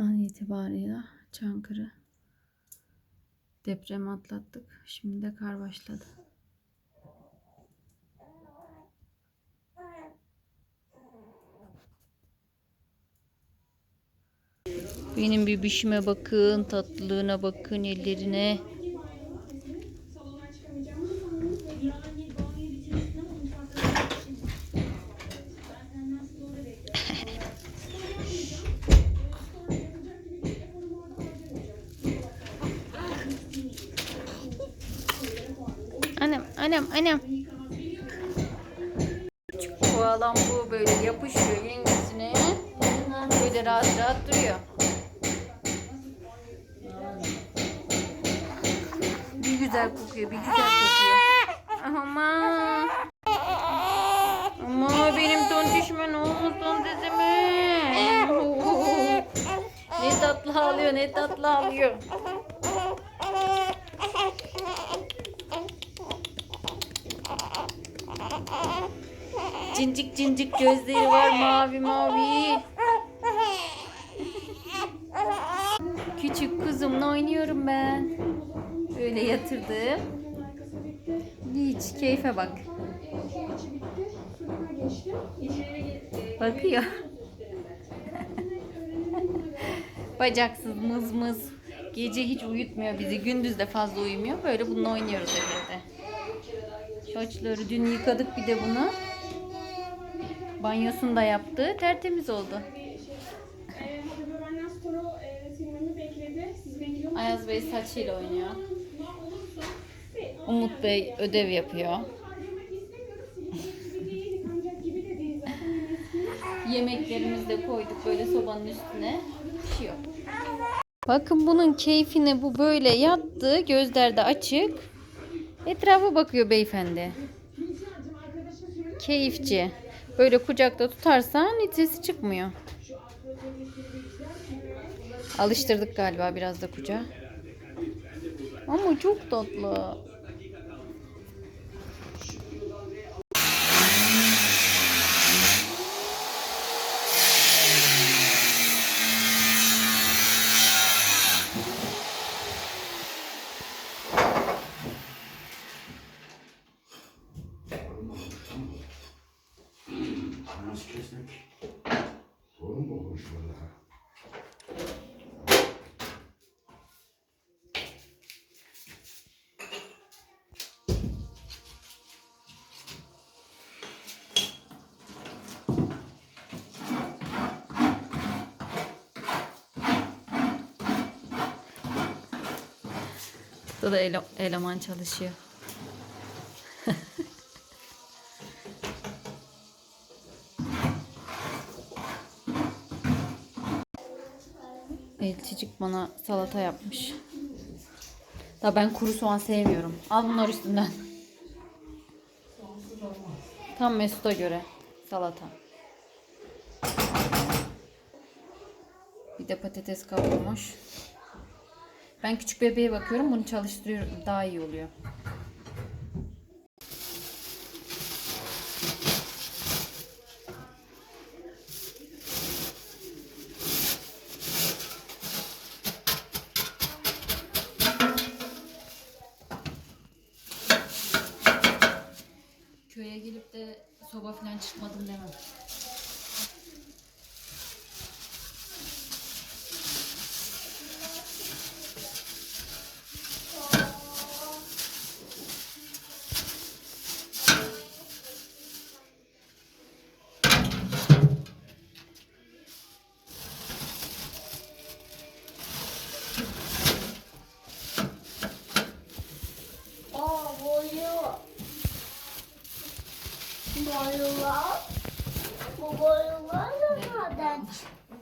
an itibarıyla Çankırı deprem atlattık. Şimdi de kar başladı. Benim bebişime bakın, tatlılığına bakın, ellerine. Annem, annem. Küçük koalan bu böyle yapışıyor yengesine. Böyle rahat rahat duruyor. Bir güzel kokuyor, bir güzel kokuyor. Ama ama benim tontişime ne olmuş tontişime? ne tatlı ağlıyor, ne tatlı ağlıyor. Cincik cincik gözleri var mavi mavi. Küçük kızımla oynuyorum ben. Öyle yatırdım. Hiç keyfe bak. Bakıyor. Bacaksız mız mız. Gece hiç uyutmuyor bizi. Gündüz de fazla uyumuyor. Böyle bununla oynuyoruz evde. Saçları dün yıkadık bir de bunu. Banyosunu da yaptı. Tertemiz oldu. Ayaz Bey saçıyla oynuyor. Umut Bey ödev yapıyor. Yemeklerimizi de koyduk böyle sobanın üstüne. Pişiyor. Bakın bunun keyfine bu böyle yattı. Gözler de açık. Etrafa bakıyor beyefendi. Keyifçi. Böyle kucakta tutarsan hiç sesi çıkmıyor. Alıştırdık galiba biraz da kucağa. Ama çok tatlı. Nasıl kesmek? Sorun mu olmuş burada? Burada da ele- eleman çalışıyor. Elçicik bana salata yapmış. Da ben kuru soğan sevmiyorum. Al bunlar üstünden. Tam Mesut'a göre salata. Bir de patates kavurmuş. Ben küçük bebeğe bakıyorum. Bunu çalıştırıyorum. Daha iyi oluyor. Köye gelip de soba falan çıkmadım demem. Aa boyu. Boyular. Bu boyular da nereden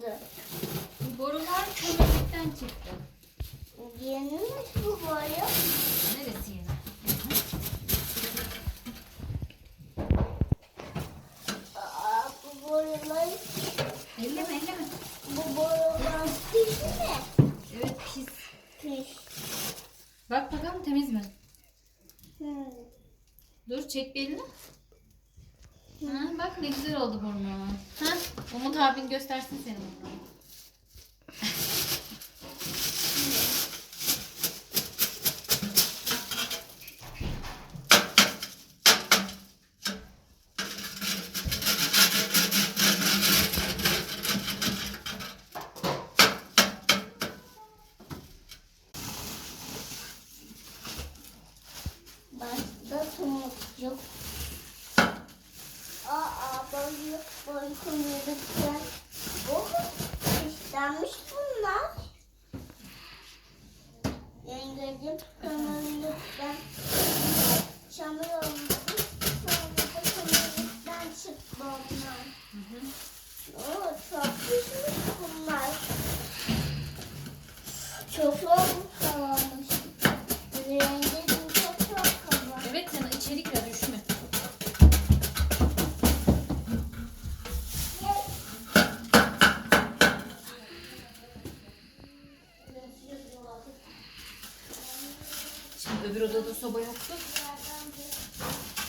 çıktı? Bu borular kömürlükten çıktı. Yenimiş bu boyu. Neresi yeni? Aa bu boyular. Elleme elleme. Bu boyular pis mi? Evet pis. Pis. Bak bakalım temiz mi? Hmm. Dur çek bir elini. Ha, bak ne güzel oldu burnu. Ha, Umut abin göstersin senin burnunu. Soba yoktu.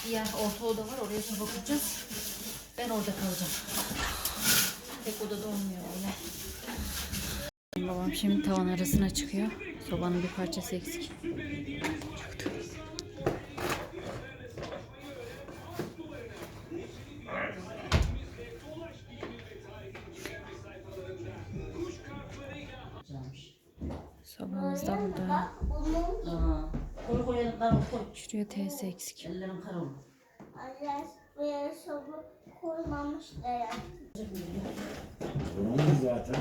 Diğer orta oda var oraya soba kuracağız. Ben orada kalacağım. Tek odada olmuyor öyle. Babam şimdi tavan arasına çıkıyor. Sobanın bir parçası eksik. Şuraya teyze eksik. Ellerin kara olur. Allah buraya soba koymamış da ya. Buranın zaten.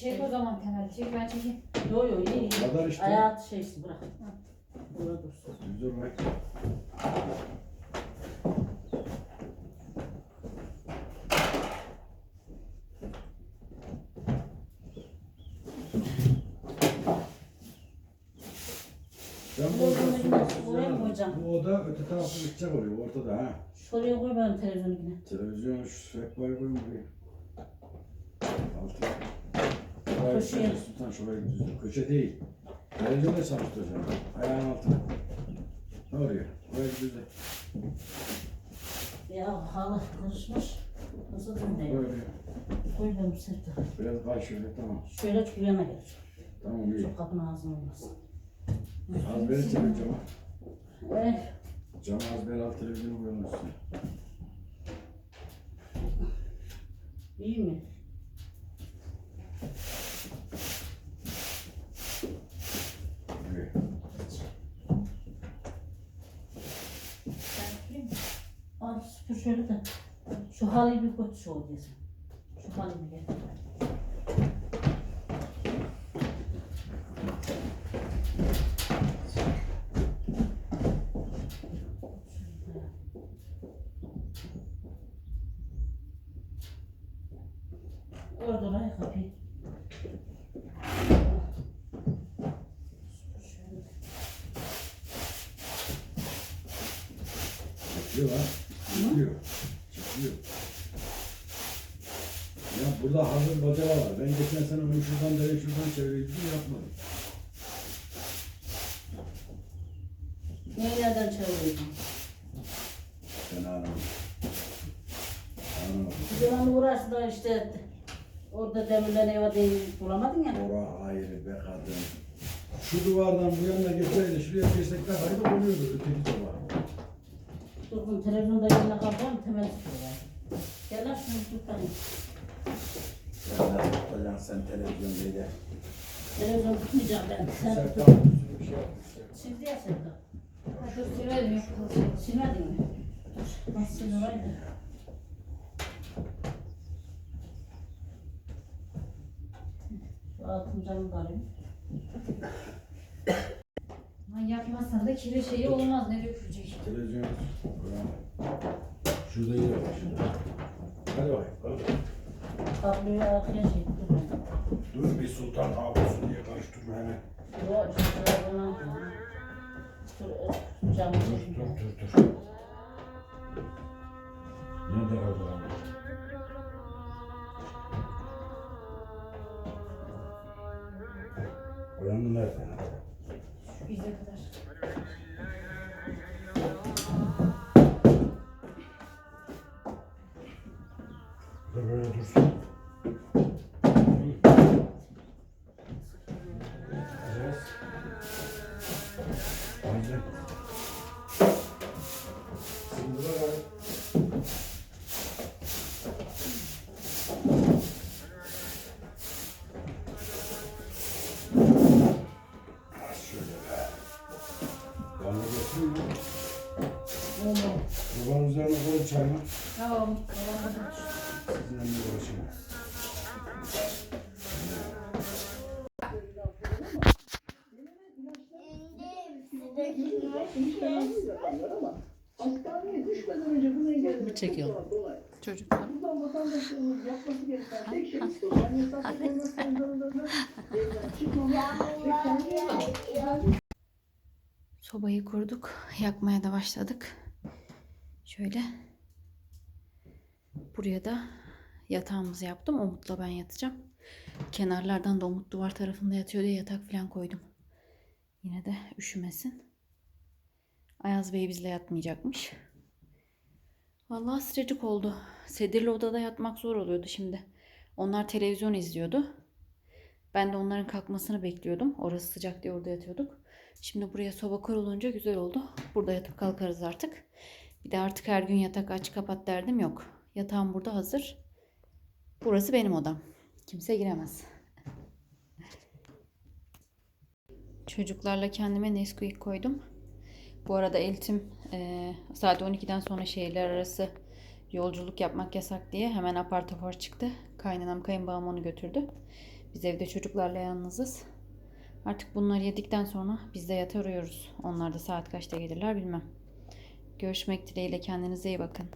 Çek o zaman Temel. Çek ben çekeyim. Yo yo iyi iyi. Kadar işte. Ayağı şeysi bırak. Burada dursun. Dur bak. Oraya mı koyacağım? Bu oda öte tarafta gidecek oluyor ortada ha. Şuraya koy ben televizyonu yine. Televizyon şu sehpayı koyun buraya. Altı. Köşeye. Köşeye. Sultan şuraya düzgün. Köşe değil. Televizyonda çalıştıracağım. Ayağın altına. Oluyor? Buraya düzgün. Ya halı karışmış. Nasıl dönüyor? Böyle. Koy ben bu serte. Biraz daha şöyle tamam. Şöyle şu yana gel. Tamam iyi. Çok kapının ağzına olmasın. Az beri çevir cama. Eh, Cam az beri alt televizyonu koyalım üstüne. iyi mi? İyi. Al süpür şöyle de. Şu halıyı bir koy şu odaya. Şu halıyı bir gel. Orada oraya kapıyı. Çıkıyor lan. Çıkıyor. Çıkıyor. Ya burada hazır bacala var. Ben geçen sene onu şuradan dereye şuradan çevireydim yapmadım. Neyi nereden çeviriyorsun? Ben anlamadım. Anlamadım. Bir zaman uğraştı da işte orada demirlen eve değil bulamadın ya. Ora ayrı be kadın. Şu duvardan bu yana geçseydi şuraya geçsek daha haydi oluyordu öteki duvar. Durgun televizyonda yerine kalkan temel tutuyorlar. Gel lan şunu tutalım. Sen nasıl tutacaksın sen televizyon diye de. Televizyon tutmayacağım ben. Sen Sen tut. bir şey yapmışsın. Sildi ya Sevda. Dur silelim yok. Silmedin mi? Nasıl sildi oraydı? Şu altın camı da alayım. Lan yapmazsan da kire şeyi olmaz. Ne dökülecek? Televizyon. Şurada yeri var şurada. Hadi bakayım. Hadi. Kabloyu arkaya şey dur. Dur bir sultan havlusu diye karıştırma hemen. Dur Dur çekeyim. dur dur dur. Uyandı nerede? Bize kadar. Bu da böyle dursun. Evet. Hadi. Sosyal mesafelerini zorundadır. Evden Sobayı kurduk. Yakmaya da başladık. Şöyle. Buraya da yatağımızı yaptım. Umut'la ben yatacağım. Kenarlardan da Umut duvar tarafında yatıyor diye yatak falan koydum. Yine de üşümesin. Ayaz Bey bizle yatmayacakmış. Vallahi sıcacık oldu. Sedirli odada yatmak zor oluyordu şimdi. Onlar televizyon izliyordu. Ben de onların kalkmasını bekliyordum. Orası sıcak diye orada yatıyorduk. Şimdi buraya soba kurulunca güzel oldu. Burada yatıp kalkarız artık. Bir de artık her gün yatak aç kapat derdim yok. Yatağım burada hazır. Burası benim odam. Kimse giremez. Çocuklarla kendime Nesquik koydum. Bu arada Eltim e, saat 12'den sonra şehirler arası yolculuk yapmak yasak diye hemen apar topar çıktı. Kaynanam kayınbabam onu götürdü. Biz evde çocuklarla yalnızız. Artık bunları yedikten sonra biz de yatar uyuyoruz. Onlar da saat kaçta gelirler bilmem. Görüşmek dileğiyle kendinize iyi bakın.